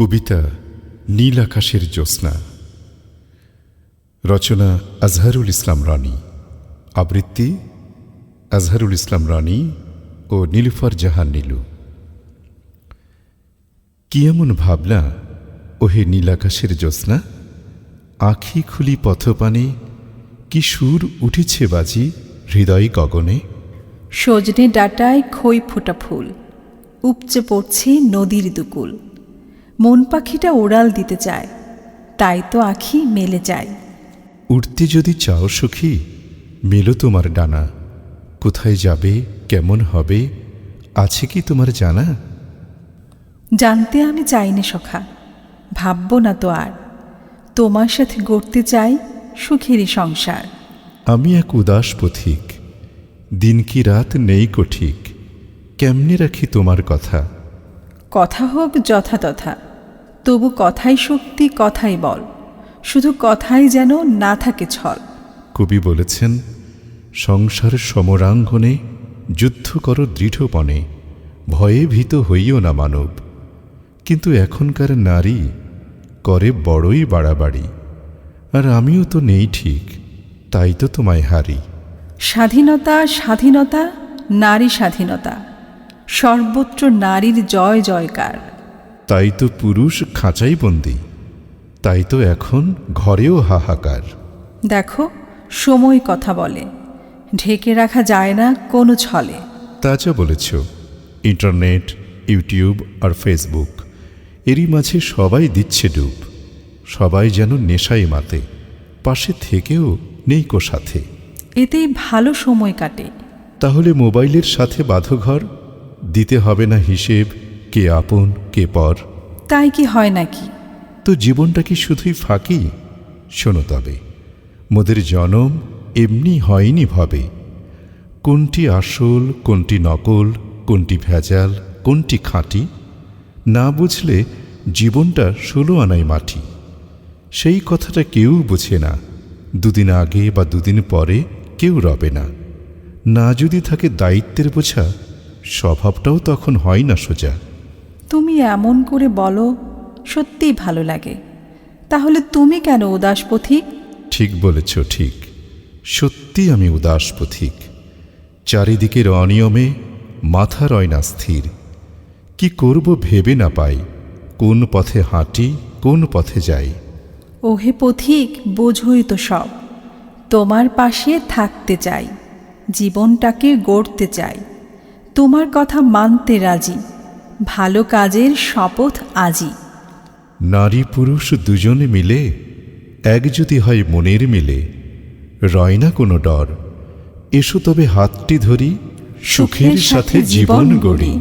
কবিতা নীল আকাশের জ্যোৎস্না। রচনা আজহারুল ইসলাম রানী। আবৃত্তি আজহারুল ইসলাম রানী ও নীলুফার জাহান নীলু। কি এমন ভাবনা, ওহে নীল আকাশের জ্যোৎস্না? আখি খুলি পথপানে, কি সুর উঠেছে বাজি হৃদয় গগনে? সজনে ডাটায় খই ফোটা ফুল, উপচে পড়ছে নদীর দুকুল। মন পাখিটা ওড়াল দিতে চায় তাই তো আখি মেলে যায়। উঠতে যদি চাও সখী মেলো তোমার ডানা। কোথায় যাবে কেমন হবে আছে কি তোমার জানা? জানতে আমি চাইনি সখা ভাবব না তো আর। তোমার সাথে গড়তে চাই সুখেরই সংসার। আমি এক উদাস পথিক দিন কি রাত নেই কঠিক কেমনে রাখি তোমার কথা? কথা হোক যথাতথা। তবু কথাই শক্তি কথাই বল। শুধু কথাই যেন না থাকে ছল। কবি বলেছেন সংসার সমরাঙ্গনে যুদ্ধ করো দৃঢ়পণে ভয়ে ভীত হইও না মানব। কিন্তু এখনকার নারী করে বড়ই বাড়াবাড়ি। আর আমিও তো নেই ঠিক তাই তো তোমায় হারি। স্বাধীনতা স্বাধীনতা নারী স্বাধীনতা। সর্বত্র নারীর জয় জয়কার। তাই তো পুরুষ খাঁচাই বন্দি তাই তো এখন ঘরেও হাহাকার। দেখো সময় কথা বলে ঢেকে রাখা যায় না কোনো ছলে। তা যা বলেছ ইন্টারনেট ইউটিউব আর ফেসবুক এরই মাঝে সবাই দিচ্ছে ডুব সবাই যেন নেশায় মাতে পাশে থেকেও নেই কো সাথে। এতেই ভালো সময় কাটে। তাহলে মোবাইলের সাথে বাঁধো ঘর দিতে হবে না হিসেব কে আপন কে পর? তাই কি হয় নাকি? তো জীবনটা কি শুধুই ফাঁকি? শোনো তবে মোদের জনম এমনি হয়নি ভাবে। কোনটি আসল কোনটি নকল কোনটি ভেজাল কোনটি খাঁটি? না বুঝলে জীবনটা ষোলো আনাই মাটি। সেই কথাটা কেউ বোঝে না দুদিন আগে বা দুদিন পরে কেউ রবে না। না যদি থাকে দায়িত্বের বোঝা স্বভাবটাও তখন হয় না সোজা। তুমি এমন করে বলো সত্যিই ভালো লাগে। তাহলে তুমি কেন উদাস পথিক? ঠিক বলেছ ঠিক। সত্যি আমি উদাস পথিক। চারিদিকের অনিয়মে মাথা রয় না স্থির। কি করব ভেবে না পাই কোন পথে হাঁটি কোন পথে যাই। ওহে পথিক বোঝই তো সব। তোমার পাশে থাকতে চাই জীবনটাকে গড়তে চাই। তোমার কথা মানতে রাজি ভালো কাজের শপথ আজি নারী পুরুষ দুজনে মিলে এক যদি হয় মনের মিলে রয় না কোনো ডর এসো তবে হাতটি ধরি সুখের সাথে জীবন গড়ি।